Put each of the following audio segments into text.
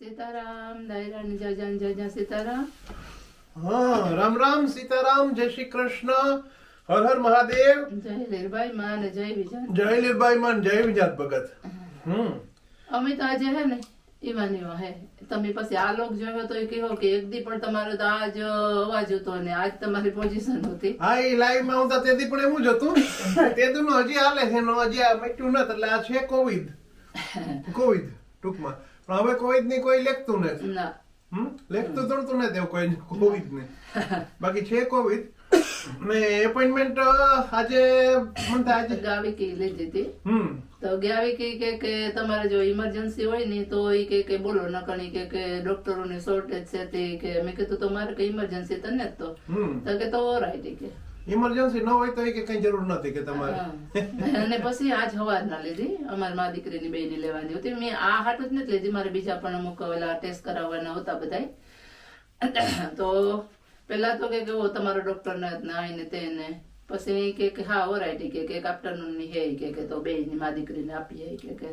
સીતારામ દાયરાની જજાન જજા સીતારામ. હા રામ રામ સીતારામ જય શ્રી કૃષ્ણ હર હર મહાદેવ. જય લીરબાઈ માન જય વિજાન જય માન જય વિજાત ભગત. હમ. અમે તો આજે હે ને ઈવા હે. તમે પછી આ લોક જોયો તો એ કહો કે એક દી પણ તમારો તો આજ અવાજ હતો ને આજ તમારી પોઝિશન હતી. હા એ લાઈવમાં આવતા તેથી પણ એવું જ હતું. તે નું હજી હાલે છે નો હજી આ મટ્યું નથી એટલે આ છે કોવિડ કોવિડ ટૂંકમાં. પણ હવે કોવિડની કોઈ લેખતું નથી. હમ? લેખતું તોડતું નથી એવું કોઈ કોવિડ ને બાકી છે કોવિડ ને એપોઇન્ટમેન્ટ આજે મને આજે? ગાવી કી લીધી હતી હમ. તો ગાવી કે કે કે તમારે જો ઇમરજન્સી હોય ને તો એ કે કે બોલો નકણી કે કે ડોક્ટરોની શોર્ટેજ છે તે કે મેં કીધું તમારે કઈ ઇમરજન્સી તને જ તો. તો કે તો ઓરાઈટ કે. ઇમરજન્સી ન હોય તો કે કઈ જરૂર નથી કે તમારે. અને પછી આજ હવાર ના લીધી, અમારી મા દીકરીની બેની લેવાની હતી. મેં આ હાટ જ નથી લીધી, મારે બીજા પણ અમુક ઓલા ટેસ્ટ કરાવવાના હતા બધાય. તો પેલા તો કે કેવો તમારો ડોક્ટર ને આય તેને. પછી કે કે હા ઓરાઈટ કે કે આફ્ટરનૂનની હે કે કે તો બે ની મા દીકરીને આપીએ કે કે.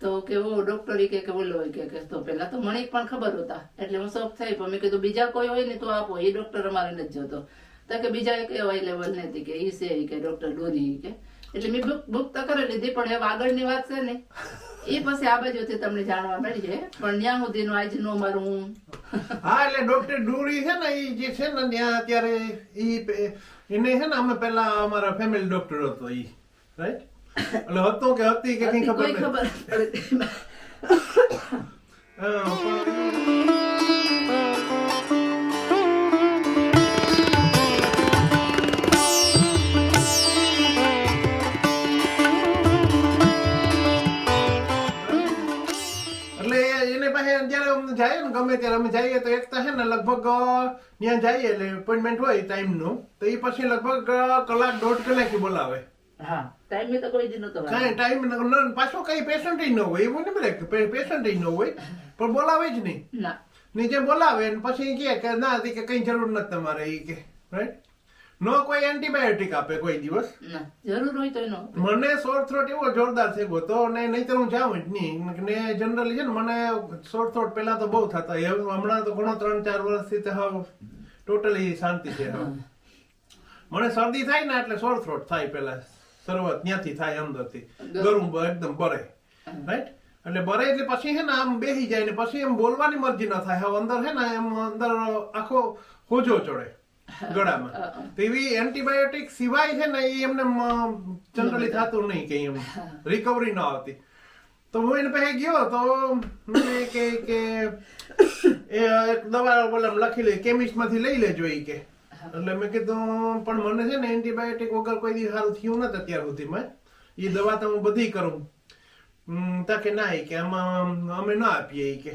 તો કે ઓ ડોક્ટર કે કે બોલો કે કે. તો પેલા તો મને પણ ખબર હતા. એટલે હું શોખ થઈ, પણ મેં કીધું બીજા કોઈ હોય ને તો આપો, એ ડોક્ટર અમારે નથી જોતો. તો કે બીજા એક એવા લેવલ નથી કે ઈ છે કે ડોક્ટર ડોરી કે એટલે મેં બુક બુક તો કરી લીધી પણ હવે આગળની વાત છે ને એ પછી આ બાજુથી તમને જાણવા મળી છે પણ ત્યાં સુધીનું આજનું મારું. હા એટલે ડોક્ટર ડુરી છે ને એ જે છે ને ત્યાં અત્યારે ઈ એને છે ને અમે પેલા અમારા ફેમિલી ડોક્ટર હતો ઈ રાઈટ એટલે હતો કે હતી કે કઈ ખબર નહીં. ખબર ગમે ત્યારે અમે જઈએ તો એક તો છે ને લગભગ ત્યાં જઈએ એટલે એપોઇન્ટમેન્ટ હોય ટાઈમનું તો એ પછી લગભગ કલાક દોઢ કલાકે બોલાવે. હા. ટાઈમે તો કોઈ દી નતો કાંઈ ટાઈમ ન- પાછો કઈ પેશન્ટ ન હોય એવું ને બધા પેશન્ટ ન હોય પણ બોલાવે જ નહીં. ના. નીચે બોલાવે ને પછી કે ના કે કઈ જરૂર નથી તમારે ઈ કે રાઈટ નો કોઈ એન્ટીબાયોટિક આપે કોઈ દિવસ. ના. જરૂર હોય તો નો મને સોર થ્રોટ એવો જોરદાર થઈ ગયો તો ને નહીં તો હું જાઉં જ નહીં. ને જનરલી છે ને મને સોર થ્રોટ પહેલા તો બહુ થતા. હવે હમણાં તો ઘણો ત્રણ ચાર વર્ષથી તો હવે ટોટલી શાંતિ છે. મને શરદી થાય ને એટલે સોર થ્રોટ થાય પેલા શરૂઆત ત્યાંથી થાય અંદરથી. ગરમ એકદમ બરે. રાઈટ એટલે બરે એટલે પછી હે ને આમ બેસી જાય ને પછી એમ બોલવાની મરજી ન થાય. હવે અંદર હે ને એમ અંદર આખો હોજો ચડે. ગળામાં. તો એવી એન્ટીબાયોટિક સિવાય છે ને એ એમને જનરલી થતું નહીં કે એમ રિકવરી ન આવતી. તો હું એને પાસે ગયો તો મને કે કે એ દવા બોલા લખી લે કેમિસ્ટમાંથી લઈ લેજો ઈ કે. એટલે મેં કીધું પણ મને છે ને એન્ટીબાયોટિક વગર કોઈ દી સારું થયું નથી અત્યાર સુધીમાં. એ દવા તો હું બધી કરું. તા કે ના એ કે આમાં અમે ના આપીએ એ કે.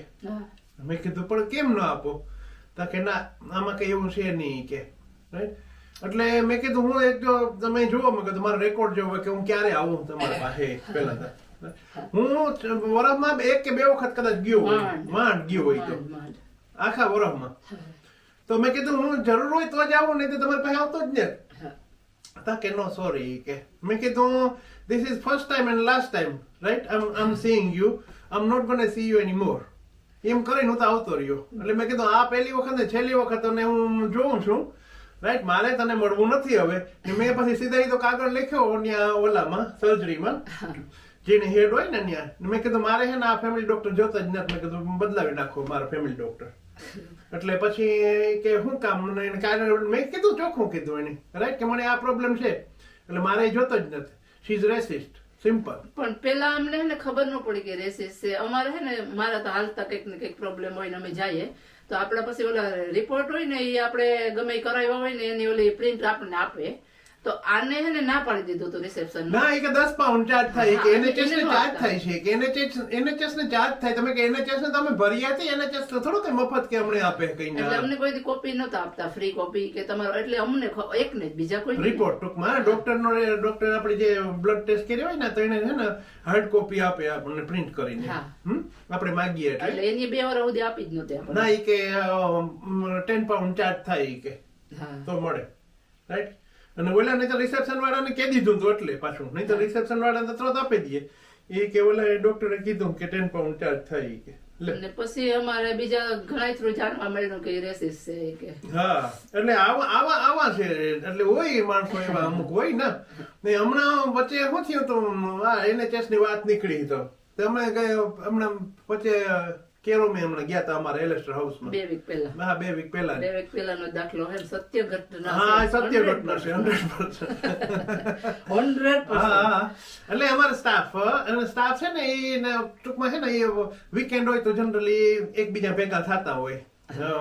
મેં કીધું પણ કેમ ન આપો? તા કે ના આમાં કઈ એવું છે નહીં કે. રાઈટ એટલે મેં કીધું હું એક જો તમે જુઓ મેં કીધું મારો રેકોર્ડ જોવો કે હું ક્યારે આવું તમારા પાસે પહેલા તો. હું વરફમાં એક કે બે વખત કદાચ ગયો હોય. માંડ. ગયો હોય તો. આખા વરફમાં. તો મેં કીધું હું જરૂર હોય તો જ આવું નહીં તો તમારી પાસે આવતો જ ને. તા કે નો સોરી કે. મેં કીધું this is first time and last time right I am seeing you I am not going see you any anymore. એમ કરીને હું આવતો રહ્યો. એટલે મેં કીધું, આ પહેલી વખત ને છેલ્લી વખત અને હું જોઉં છું રાઈટ મારે તને મળવું નથી હવે. મેં પછી સીધા તો કાગળ લખ્યો ત્યાં ઓલામાં, સર્જરીમાં, જેને હેડ હોય ને ત્યાં મેં કીધું, મારે છે ને આ ફેમિલી ડોક્ટર જોતા જ નથી. મેં કીધું, બદલાવી નાખો મારો ફેમિલી ડોક્ટર એટલે પછી કે શું કામ એને કારણ મેં કીધું, ચોખ્ખું કીધું એને રાઈટ કે મને આ પ્રોબ્લેમ છે. એટલે મારે જોતો જ નથી. શી ઇઝ રેસિસ્ટ સિમ્પલ પણ પેલા અમને હે ને ખબર ન પડી કે રેસિસ છે. અમારે હે ને મારા તો હાલતા કંઈક ને કંઈક પ્રોબ્લેમ હોય ને અમે જઈએ. તો આપણા પછી ઓલા રિપોર્ટ હોય ને એ આપણે ગમે કરાવ્યા હોય ને એની ઓલી પ્રિન્ટ આપણને આપે. તો આને હે ને ના પાડી દીધું હતું રિસેપ્શન ના એ કે દસ પાઉન્ડ ચાર્જ થાય કે એનએચએસ ને ચાર્જ થાય છે કે એનએચએસ એનએચએસ ને ચાર્જ થાય તમે કે એનએચએસ ને તમે ભર્યા છે એનએચએસ તો થોડું કઈ મફત કે અમને આપે કઈ એટલે અમને કોઈ કોપી નતો આપતા ફ્રી કોપી કે તમારો એટલે અમને એક ને બીજા કોઈ રિપોર્ટ ટૂંકમાં ડોક્ટર નો ડોક્ટર આપણે જે બ્લડ ટેસ્ટ કર્યો હોય ને તો એને છે ને હાર્ડ કોપી આપે આપણને પ્રિન્ટ કરીને? આપણે માગીએ એટલે. એની બે વાર સુધી આપી જ નહોતી ના એ કે ટેન પાઉન્ડ ચાર્જ થાય કે. તો મળે. રાઈટ અને ઓલા નહીં તો રિસેપ્શન વાળાને કહી દીધું હતું એટલે પાછું. નહીં તો રિસેપ્શન વાળાને તો તરત આપી દઈએ. એ કે ઓલા ડોક્ટરે કીધું કે ટેન પાઉન્ડ ચાર્જ થાય કે. અને પછી અમારે બીજા ઘણા થ્રુ જાણવા મળ્યું કે રેસિસ છે કે. હા એટલે આવા આવા આવા છે. એટલે હોય માણસો એવા અમુક હોય ને. ને હમણાં વચ્ચે શું થયું તો? આ એનએચએસની વાત નીકળી તો. તમે કઈ હમણાં વચ્ચે કેરો મેં હમણાં ગયા હતા અમારા એલેસ્ટર હાઉસમાં બે વીક પહેલા. હા બે વીક પહેલા. બે વીક પહેલાનો દાખલો હે સત્ય ઘટના હા સત્ય ઘટના છે હંડ્રેડ હંડ્રેડ હા હા. એટલે અમારો સ્ટાફ અને સ્ટાફ છે ને એ ટૂંકમાં છે ને એ વીકેન્ડ હોય તો જનરલી એકબીજા ભેગા થતા હોય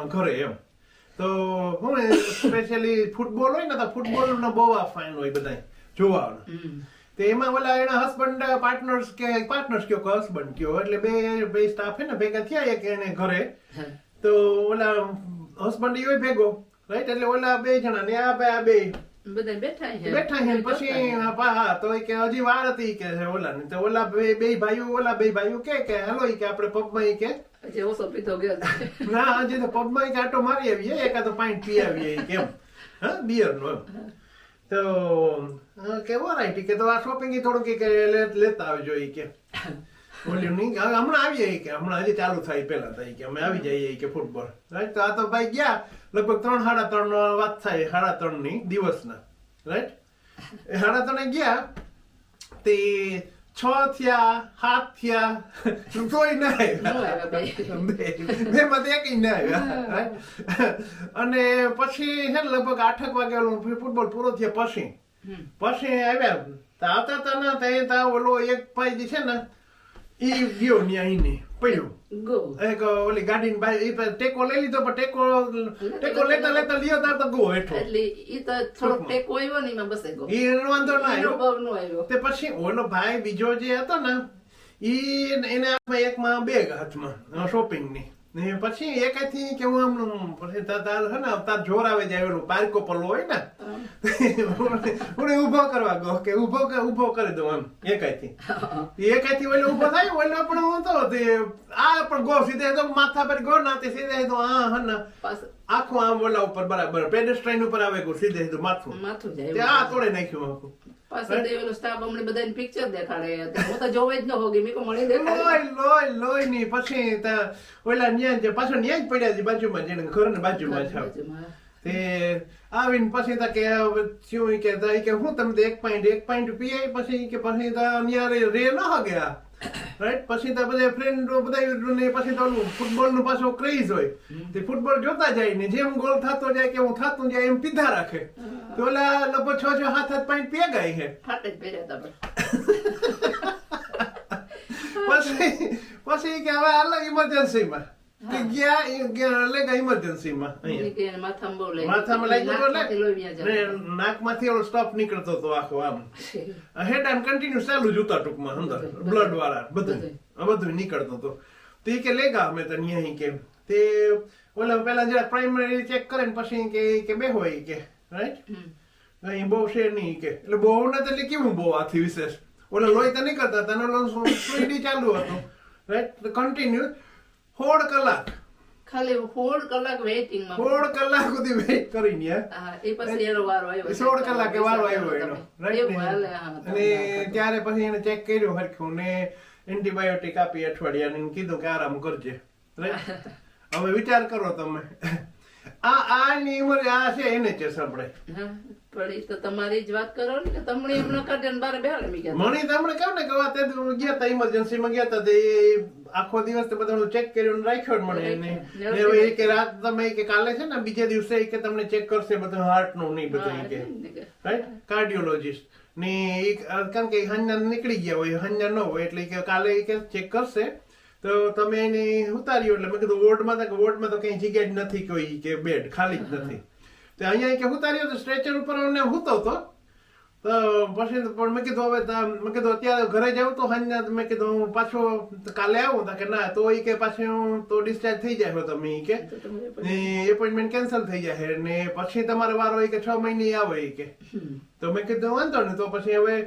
ઘરે એમ. તો હું સ્પેશિયલી ફૂટબોલ હોય ને તો ફૂટબોલ નો બહુ આ ફાઇન હોય બધા જોવાનું તો એમાં ઓલા એના હસબન્ડ પાર્ટનર્સ કે પાર્ટનર્સ કયો કે હસબન્ડ કયો એટલે બે બે સ્ટાફ હે ને ભેગા થયા એક એને ઘરે. તો ઓલા હસબન્ડ ઈ ભેગો રાઈટ એટલે ઓલા બે જણા ને આ બે આ બે. બેઠા છે પછી હા, તો કે હજી વાર હતી કે ઓલા ને. તો ઓલા બે બે ભાઈઓ ઓલા બે ભાઈઓ કે કે હાલો કે આપણે પબમાં કે. હજી ઓછો પીધો ગયો ના હજી તો પબમાં કે આટો મારી આવીએ એકાદો પાઇન્ટ પી આવીએ કેમ હા બિયર નો એમ. તો કેવો રાઈટી કે તો આ શોપિંગ થોડુંક લેતા આવજો એ કે. બોલ્યું હમણાં આવી જાય કે. હમણાં હજી ચાલુ થાય પેલા થાય કે. અમે આવી જઈએ કે ફૂટબોલ રાઈટ તો આ તો ભાઈ ગયા. લગભગ ત્રણ, સાડા ત્રણ વાત થાય. સાડા ત્રણની દિવસના. રાઈટ સાડા ત્રણે ગયા. તે છ થયા સાત થયા તોય ના બે. માંથી એક ના આવ્યા. અને પછી છે ને લગભગ આઠક વાગે ફૂટબોલ પૂરો થયા પછી. પછી આવ્યા. તો આવતા હતા ને તો એ ઓલો એક જે છે ને ઈ ગયો ન્યા ઈને પડ્યો એક ઓલી ગાડી બાઈ ઈ ટેકો લઈ લીધો પણ ટેકો ટેકો લેતા લેતા લ્યો તાર તો ગો હેઠો એટલે ઈ તો થોડો ટેકો આવ્યો ને એમાં બસે ગો એનો વાંધો ના એનો આવ્યો. નો તે પછી ઓનો ભાઈ બીજો જે હતો ને ઈ એને એકમાં બેગ હાથમાં શોપિંગ ની પછી એકાથી કે હું આમ પછી તાર હે ને તાર જોર આવે જાય ઓલું પારકો પલ્લો હોય ને હું. ઊભો કરવા ગયો કે ઊભો કે ઊભો કરી દઉં એમ એકાથી એકાથી ઓલો ઊભો થાય ઓલો પણ હું તો તે આ પણ ગો સીધે તો માથા પર ગો ના તે સીધે તો આ હે ને આખું આમ ઓલા ઉપર બરાબર પેડેસ્ટ્રાઇન ઉપર આવે ગો સીધે તો માથું. માથું જાય આ તોડે નાખ્યું આખું. પાછળ તો સ્ટાફ અમને બધાને પિક્ચર દેખાડે. હું તો જોવે જ ન હોગી મેં કહું મળી દેખાડે. લોય લોય લોયની પછી તા ઓલા ન્યા જ ન્યા પડ્યા છે બાજુમાં જેને બાજુમાં છે. બાજુમાં. તે આવીને પછી તા કે શું કે કે હું તમને એક પોઈન્ટ એક પોઈન્ટ પીએ પછી કે પછી તા રે રે ન હગ્યા. રાઈટ પછી તો બધા ફ્રેન્ડો બધા ને પછી તો ઓલું ફૂટબોલનું પાછો ક્રેઝ હોય. તે ફૂટબોલ જોતા જાય ને જેમ ગોલ થતો જાય કે હું થતું જાય એમ પીધા રાખે. તો ઓલા લગભગ છ છ હાથ હાથ પાંચ પીએ ગાય છે. પછી પછી કે હવે અલગ ઇમરજન્સીમાં કે ગયા ગયા એટલે કે ઇમરજન્સીમાં માથામાં નાકમાંથી એટલે નાકમાંથી ઓલો સ્ટફ નીકળતો હતો આખો આમ. હેડ એન્ડ કન્ટિન્યુ ચાલુ જોતા ટૂંકમાં અંદર બ્લડ વાળા બધું. બધું. નીકળતો હતો. તો એ કે લેગા અમે તને અહીં કે. તે ઓલા પેલા જરા પ્રાઇમરી ચેક કરે ને પછી કે કે બે હોય કે રાઈટ અહીં બહુ છે નહીં કે. એટલે બહુ નથી એટલે કેવું બહુ આથી વિશેષ? ઓલા લોહી તો નહીં કરતા હતા ઓલો સુઈડી ચાલુ હતું રાઈટ કન્ટિન્યુ સોળ કલાક. ખાલી સોળ કલાક વેઇટિંગમાં. સોળ કલાક સુધી વેઇટ કરીને. હા, એ પછી એનો વારો આવ્યો. સોળ કલાકે વારો આવ્યો એનો. અને ત્યારે પછી એને ચેક કર્યું હરખું ને એન્ટીબાયોટિક આપી અઠવાડિયાની ને કીધું કે આરામ કરજે. હવે વિચાર કરો તમે. આ આ ઉંમરે આ છે એને છે સાંભળે. પણ તો તમારી જ વાત કરો ને કે તમને એમનો કાઢે ને બારે બેહાડે મી ગયા. મણી તમને કહું ને કે વાત તે ગયા તા ઇમરજન્સી ઇમરજન્સીમાં ગયા તા તે આખો દિવસ તે બધાનું ચેક કર્યું ને રાખ્યો જ મને એને. ને એ કે રાત તમે કે કાલે છે ને બીજે દિવસે કે તમને ચેક કરશે બધું હાર્ટનું નહીં બધું કે. રાઈટ કાર્ડિયોલોજિસ્ટ ને ઈ કારણ કે હન્યા નીકળી ગયા હોય હન્યા ન હોય એટલે કે કાલે કે ચેક કરશે. તો તમે એને ઉતાર્યો એટલે મેં કીધું વોર્ડમાં તો વોર્ડમાં તો કઈ જગ્યા જ નથી કોઈ કે બેડ ખાલી જ નથી. તો અહીંયા કે ઉતાર્યો તો સ્ટ્રેચર ઉપર અમને હુતો તો તો પછી પણ મેં કીધું હવે મેં કીધું અત્યારે ઘરે જાઉં તો હન્યા મેં કીધું હું પાછો કાલે આવું. તો કે ના તો એ કે પાછી હું તો ડિસ્ચાર્જ થઈ જાય તમે કે. એપોઇન્ટમેન્ટ કેન્સલ થઈ જાય ને પછી તમારે વારો એ કે છ મહિને આવે એ કે. તો મેં કીધું વાંધો ને તો પછી હવે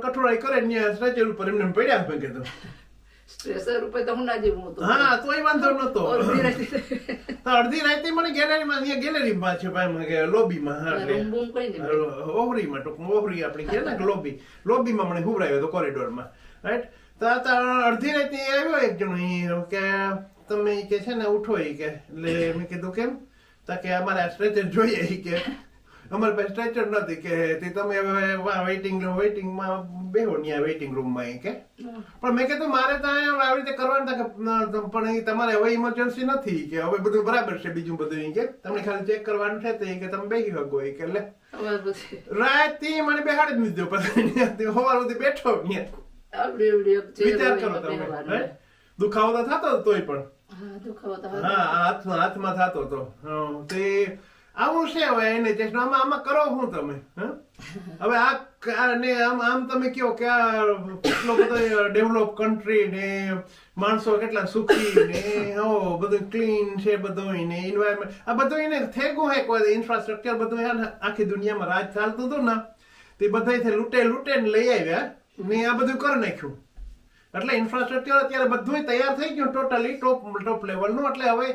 કઠોળાઈ કરે ને સ્ટ્રેચર ઉપર એમને એમ પડ્યા મેં કીધું. ઉપર તો હું ના જેવું હતું. હા તોય વાંધો નતો. અડધી રાતે મને ગેલેરીમાં ત્યાં ગેલેરીમાં છે ભાઈ કે લોબીમાં હા એટલે. રૂમ બૂમ કઈ નહીં. ઓહરીમાં ટૂંકમાં આપણે ને લોબી. લોબીમાં મને હુવરાયો હતો કોરિડોરમાં. રાઈટ તો આ અડધી રાતે આવ્યો એક જણો કે તમે કે છે ને ઉઠો એ કે. એટલે મેં કીધું કેમ? તો કે અમારે સ્ટ્રેચર જોઈએ કે. અમારી પાસે સ્ટ્રેચર નથી કે તે તમે હવે વેઇટિંગ વેઇટિંગમાં બેહો ન્યા વેઇટિંગ રૂમમાં ઈ કે પણ મેં કીધું મારે તો અહીંયા આવી રીતે કરવાનું કે પણ તમારે હવે ઇમરજન્સી નથી કે હવે બધું બરાબર છે બીજું બધું કે તમને ખાલી ચેક કરવાનું છે તો કે તમે બેહી શકો એ કે એટલે હવે રાતથી મને બેહાડી જ દીધો પછી ત્યાંથી સુધી બેઠો ત્યાં. વિચાર કરો તમે દુખાવો તો થતો તોય પણ. હા દુખાવો તો હા હાથમાં હાથમાં થતો હં, તે આવું છે હવે એને ચેસ્ટ આમાં આમાં કરો શું તમે હવે આ ક- આ ને આમ આમ તમે કહો કે આ કેટલો બધો ડેવલપ કન્ટ્રી ને માણસો કેટલા સુખી ને, હો, બધું ક્લીન છે બધું ને એન્વાયરમેન્ટ આ બધું એને થેગું હે કોઈ ઇન્ફ્રાસ્ટ્રક્ચર બધું હે આખી દુનિયામાં રાજ ચાલતું હતું ને, તે બધાયથી લૂંટે લૂંટે ને લઈ આવ્યા ને આ બધું કરી નાખ્યું. એટલે ઇન્ફ્રાસ્ટ્રક્ચર અત્યારે બધું તૈયાર થઈ ગયું ટોટલી ટોપ ટોપ લેવલનું એટલે હવે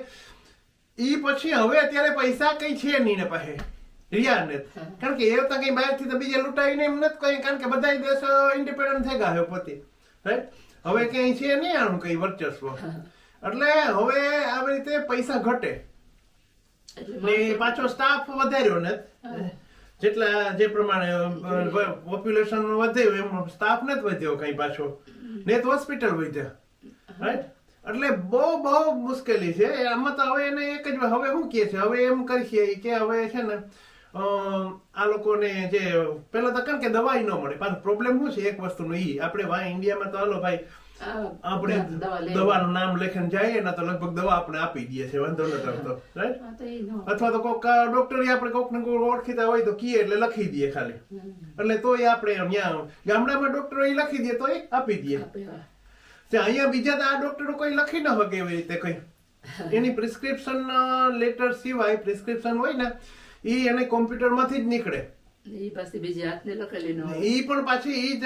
એ પછી હવે અત્યારે પૈસા કઈ છે નહીં ને પાસે. રિયા ને કારણ કે એ તો કઈ બહારથી તો બીજે લૂંટાવીને એમ નથી કઈ કારણ કે બધા દેશ ઇન્ડિપેન્ડન્ટ થઈ ગયા પોતે. હવે કઈ છે નહીં આનું કઈ વર્ચસ્વ. એટલે હવે આવી રીતે પૈસા ઘટે. ને પાછો સ્ટાફ વધાર્યો ને. જેટલા જે પ્રમાણે પોપ્યુલેશન વધ્યું એમ સ્ટાફ નથી વધ્યો કઈ પાછો. ને તો હોસ્પિટલ વધ્યા. રાઈટ એટલે બહુ બહુ મુશ્કેલી છે. આમાં તો હવે એને એક જ હવે શું કહે છે? હવે એમ કરીએ કે હવે છે ને આ લોકોને જે પેલા તો કારણ કે દવાઈ ન મળે પાછું પ્રોબ્લેમ શું છે એક વસ્તુનો ઈ આપણે વા ઇન્ડિયામાં તો હાલો ભાઈ આપણે દવાનું નામ લખીને જઈએ ને તો લગભગ દવા આપણે આપી દઈએ છે વાંધો નથી આવતો રાઈટ અથવા તો કોઈક ડોક્ટર આપણે કોક ને કોઈ ઓળખીતા હોય તો કીએ એટલે લખી દઈએ ખાલી. એટલે તોય આપણે ત્યાં ગામડામાં ડોક્ટર એ લખી દે તોય આપી દઈએ. અહીંયા બીજા તો આ ડોક્ટરો કોઈ લખી ન શકે એવી રીતે કઈ. એની પ્રિસ્ક્રિપ્શન લેટર સિવાય પ્રિસ્ક્રિપ્શન હોય ને એ એને કોમ્પ્યુટરમાંથી જ નીકળે. એ પાછી બીજી હાથની લખેલી ન હોય. એ પણ પાછી એ જ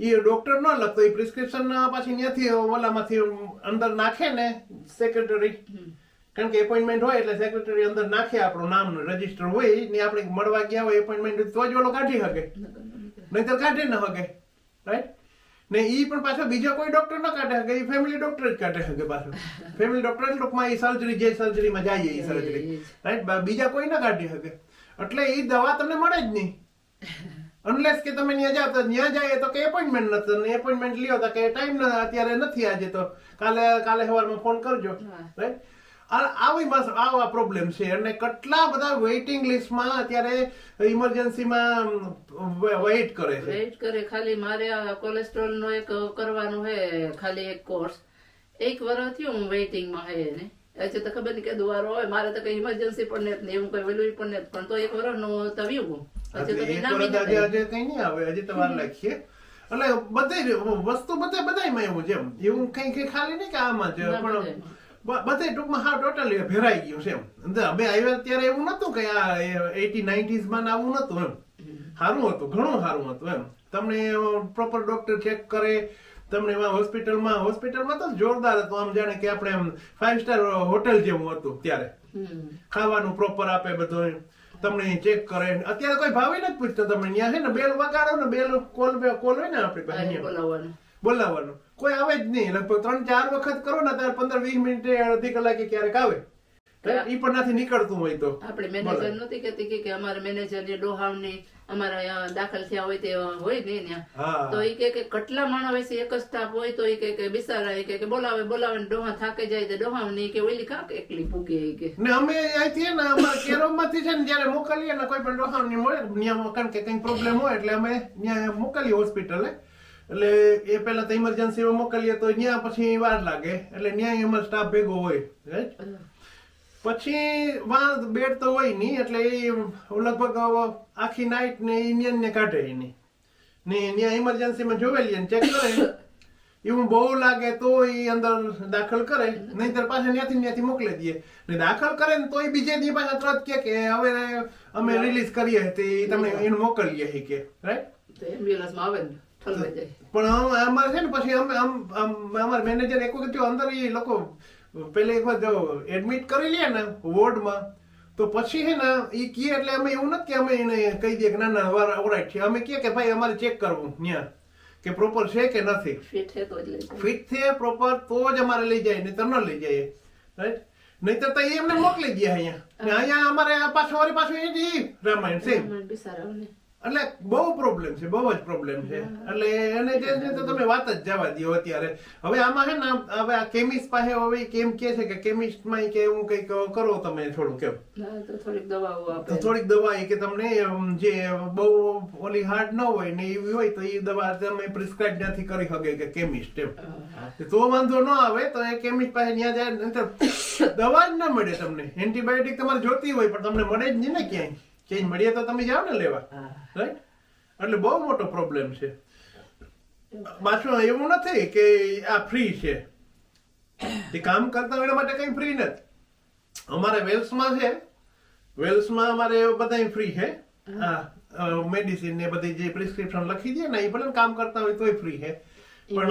એ ડોક્ટર ન લખતો એ પ્રિસ્ક્રિપ્શન પાછી ત્યાંથી ઓલામાંથી અંદર નાખે ને સેક્રેટરી કારણ કે એપોઇન્ટમેન્ટ હોય એટલે સેક્રેટરી અંદર નાખે આપણું નામ રજિસ્ટર હોય ને આપણે મળવા ગયા હોય એપોઇન્ટમેન્ટ તો જ ઓલો કાઢી શકે. નહીતર કાઢી ન શકે. રાઈટ ને એ પણ પાછો બીજો કોઈ ડોક્ટર ન કાઢે શકે એ ફેમિલી ડોક્ટર જ કાઢે શકે પાછો. ફેમિલી ડોક્ટર જ ટૂંકમાં એ સર્જરી જે સર્જરીમાં જાય એ સર્જરી રાઈટ બીજા કોઈ ન કાઢી શકે. એટલે એ દવા તમને મળે જ નહીં. અનલેસ કે તમે ત્યાં જાઓ તો ત્યાં જાય તો કે એપોઇન્ટમેન્ટ નથી એપોઇન્ટમેન્ટ લ્યો તો કે ટાઈમ અત્યારે નથી આજે તો. કાલે કાલે સવારમાં ફોન કરજો. રાઈટ આવી બસ આવા પ્રોબ્લેમ છે. અને કેટલા બધા વેઇટિંગ લિસ્ટમાં અત્યારે ઇમરજન્સીમાં વેઇટ કરે છે. વેઇટ કરે. ખાલી મારે કોલેસ્ટ્રોલ નો એક કરવાનું હે ખાલી એક કોર્સ એક વર્ષ થયું હું વેઇટિંગમાં હે ને હજી તો ખબર નહીં કે દુવારો હોય. મારે તો કઈ ઇમરજન્સી પણ નથી એવું કઈ વેલું પણ નથી પણ તો એક વર્ષનું તવ્યું હું. હજી તો કઈ આજે. આજે નહીં આવે. હજી તમારે લખીએ એટલે બધે વસ્તુ બધે બધાયમાં એવું જેમ એવું કઈ કઈ ખાલી નહીં કે આમાં જ. પણ બધે ટૂંકમાં હા ટોટલી ભેરાઈ ગયું છે એમ. અંદર અમે આવ્યા ત્યારે એવું નતું કે આ એટી નાઇન્ટીઝમાં આવું નતું એમ. સારું હતું ઘણું સારું હતું એમ. તમને પ્રોપર ડોક્ટર ચેક કરે તમને એમાં હોસ્પિટલમાં હોસ્પિટલમાં તો જોરદાર હતું. આમ જાણે કે આપણે એમ ફાઈવ સ્ટાર હોટલ જેવું હતું ત્યારે. ખાવાનું પ્રોપર આપે બધું તમને ચેક કરે. અત્યારે કોઈ ભાવે નથી પૂછતો તમે ત્યાં છે ને બેલ વગાડો ને બેલ કોલ કોલ હોય ને આપણી પાસે બોલાવવાનું. કોઈ આવે જ નહીં. લગભગ ત્રણ ચાર વખત કરો ને ત્યારે પંદર વીસ મિનિટે અડધી કલાકે ક્યારેક આવે. ઈ પણ નથી નીકળતું હોય તો. આપણે મેનેજર નહોતી કહેતી કે- અમારા મેનેજરની ડોહાવની અમારા દાખલ થયા હોય તે હોય ને ત્યાં. તો ઈ કે કેટલા માણસ એક જ સ્ટાફ હોય તો ઈ કે કે બિસારા ઈ કે બોલાવે બોલાવે ને ડોહા થાકે જાય તો ડોહાવની કે ઓલી કાક એકલી પૂગે ઈ કે ને અમે અહીંથી ને અમારા કેરોમાંથી છે ને જયારે મોકલીએ ને કોઈ પણ ડોહાની મળે ત્યાં કારણ કે કઈ પ્રોબ્લેમ હોય એટલે અમે ત્યાં મોકલીએ હોસ્પિટલે. એટલે એ પહેલા તો ઇમરજન્સીમાં મોકલીએ તો ત્યાં પછી વાર લાગે. એટલે ત્યાં અમારો સ્ટાફ ભેગો હોય? પછી વાં બેડ તો હોય નહીં એટલે એ લગભગ આખી નાઇટ ને ઇન્ડિયન ને કાઢે એની. ને ત્યાં ઇમરજન્સીમાં જોવેલી ને ચેક કરે. એવું બહુ લાગે તો એ અંદર દાખલ કરે નહીંતર પાછા ત્યાંથી ત્યાંથી મોકલી દઈએ ને દાખલ કરે ને તોય બીજે દી પાછા તરત કે કે હવે અમે રિલીઝ કરીએ તે તમે એને મોકલીએ કે રાઈટ એમ્બ્યુલન્સમાં આવે ને. પણ આમ- છે ને પછી અમે આમ આમ અમારા મેનેજર એક વખત અંદર એ લોકો પેલે એક વખત જો એડમિટ કરી લે ને વોર્ડમાં તો પછી હે ને એ કહે એટલે અમે એવું નથી કે અમે એને કહી દઈએ કે ના ના ઓરાઈટ છે. અમે કહે કે ભાઈ અમારે ચેક કરવું ત્યાં કે પ્રોપર છે કે નથી. ફિટ છે પ્રોપર તો જ અમારે લઈ જાય નહીં તો ન લઈ જાય. રાઈટ નહીતર તો એ એમને મોકલી દે અહીંયા. અહીંયા અમારે પાછું વળી પાછું એ જ રામાયણ સેમ. એટલે બહુ પ્રોબ્લેમ છે બહુ જ પ્રોબ્લેમ છે. એટલે એને જે છે તો તમે વાત જ જવા દો અત્યારે. હવે આમાં છે ને હવે આ કેમિસ્ટ પાસે હવે કેમ કે છે કે કેમિસ્ટમાં કે હું કંઈક કરો તમે થોડું કેમ તો થોડીક દવાઓ આપે. થોડીક દવા એ કે તમને જે બહુ ઓલી હાર્ડ ન હોય ને એવી હોય તો એ દવા તમે પ્રિસ્ક્રાઇબ નથી કરી શકે કે કેમિસ્ટ એમ. તો વાંધો ન આવે તો એ કેમિસ્ટ પાસે ત્યાં જાય દવા જ ન મળે તમને. એન્ટીબાયોટિક તમારે જોતી હોય પણ તમને મળે જ નહીં ને ક્યાંય. ક્યાંય મળીએ તો તમે જાઓ ને લેવા. રાઈટ એટલે બહુ મોટો પ્રોબ્લેમ છે. પાછું એવું નથી કે આ ફ્રી છે. તે કામ કરતા હોય એના માટે કઈ ફ્રી નથી. અમારે વેલ્સમાં છે. વેલ્સમાં અમારે બધા ફ્રી છે. હા. મેડિસિન ને બધી જે પ્રિસ્ક્રિપ્શન લખી દે ને એ ભલે કામ કરતા હોય તોય ફ્રી છે. પણ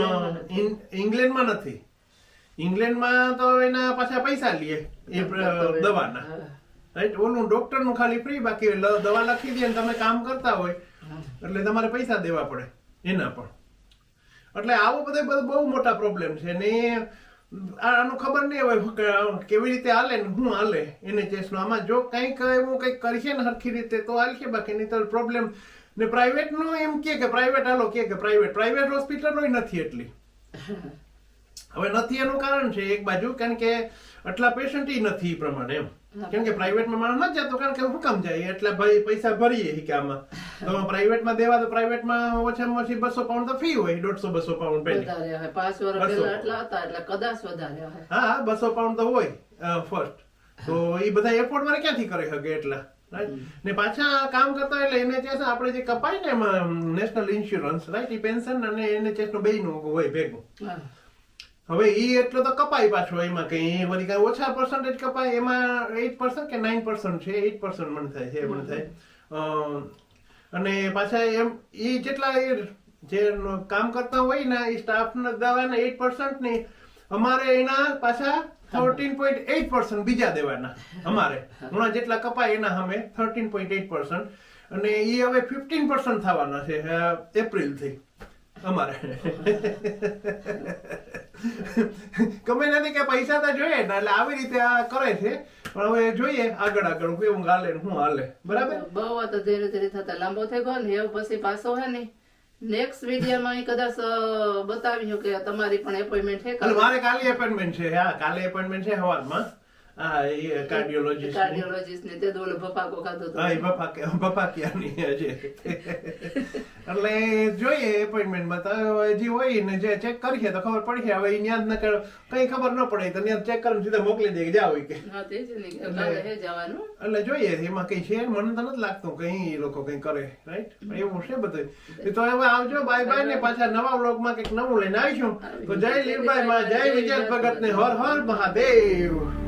ઇંગ્લેન્ડમાં નથી. ઇંગ્લેન્ડમાં તો એના પાછા પૈસા લે. એ દવાના. રાઈટ ઓલું ડોક્ટરનું ખાલી ફ્રી બાકી દવા લખી દે ને તમે કામ કરતા હોય એટલે તમારે પૈસા દેવા પડે એના પણ એટલે આવો બધો બધો બહુ મોટા પ્રોબ્લેમ છે. ને આનું ખબર નહીં હોય કેવી રીતે હાલે ને શું હાલે એને નું. આમાં જો કંઈક એવું કંઈક કરશે ને સરખી રીતે તો હાલશે બાકી નહીં તો પ્રોબ્લેમ ને પ્રાઇવેટનું એમ કે કે પ્રાઇવેટ હાલો કે કે પ્રાઇવેટ પ્રાઇવેટ હોસ્પિટલો નથી એટલી. હવે નથી એનું કારણ છે એક બાજુ કારણ કે આટલા પેશન્ટ નથી એ પ્રમાણે એમ. કેમ કે પ્રાઇવેટમાં માણસ નથી જતો કારણ કે હું કામ જાય એટલે ભાઈ પૈસા ભરીએ હિકામાં તો પ્રાઇવેટમાં દેવા તો પ્રાઇવેટમાં ઓછામાં ઓછી બસો પાઉન્ડ તો ફી હોય દોઢસો બસો પાઉન્ડ પહેલી. પાંચ વર્ષ પહેલા એટલા હતા એટલે કદાચ વધારે હોય. હા બસો પાઉન્ડ તો હોય ફર્સ્ટ તો એ બધા એફોર્ડ વાળા ક્યાંથી કરી શકે એટલા? ને પાછા કામ કરતા એટલે એનએચએસ આપણે જે કપાય ને એમાં નેશનલ ઇન્સ્યોરન્સ રાઈટ એ પેન્શન અને એનએચએસનું બેયનું હોય ભેગું. હા. હવે એ એટલો તો કપાય પાછો એમાં કઈ વળી કઈ ઓછા પર્સન્ટેજ કપાય, એમાં એઇટ પર્સન્ટ કે નાઇન પર્સન્ટ છે એઇટ પર્સન્ટ મને થાય છે મને થાય. અને પાછા એમ એ જેટલા એ જે કામ કરતા હોય ને એ સ્ટાફ દવાના એઇટ પર્સન્ટની, અમારે એના પાછા થર્ટીન પોઈન્ટ એઇટ પર્સન્ટ બીજા દેવાના, અમારે. હમણાં જેટલા કપાય એના અમે થર્ટીન પોઈન્ટ એઇટ પર્સન્ટ અને એ હવે ફિફ્ટીન પર્સન્ટ થવાના છે એપ્રિલથી અમારે. ગમે નથી કે પૈસા તો જોઈએ ને એટલે આવી રીતે આ કરે છે. પણ હવે જોઈએ આગળ આગળ. કેવું હાલે ને શું હાલે. બરાબર? બહુ તો ધીરે ધીરે થતા લાંબો થઈ ગયો ને એવું પછી પાછો હે ને. નેક્સ્ટ વિડીયોમાં કદાચ બતાવ્યું કે તમારી પણ એપોઇન્ટમેન્ટ છે મારે કાલે એપોઇન્ટમેન્ટ છે હા કાલે એપોઇન્ટમેન્ટ છે સવારમાં હા એ કાર્ડિયોલોજીસ્ટ કાર્ડિયોલોજીસ્ટ ને તે દોલો ભપાકો ખાધો હતો હા એ બફા બફાકિયાની એટલે જોઈએ એપોઇન્ટમેન્ટમાં તો હજી હોય ને જે ચેક કરીએ તો ખબર પડશે હવે ત્યાં જ નકર કઈ ખબર ન પડે. તો ચેક કરીને સીધા મોકલી દે કે જાઓ કે. હા તે જ ને. જવાનું. એટલે જોઈએ એમાં કઈ છે? મને તો નથી લાગતું કઈ એ લોકો કઈ કરે રાઈટ એવું છે બધું તો હવે આવજો બાય બાય ને પાછા નવા વ્લોગમાં કંઈક નવું લઈને આવીશું. તો જય લીલબાઈ માં જય વિજય ભગત ને હર હર મહાદેવ.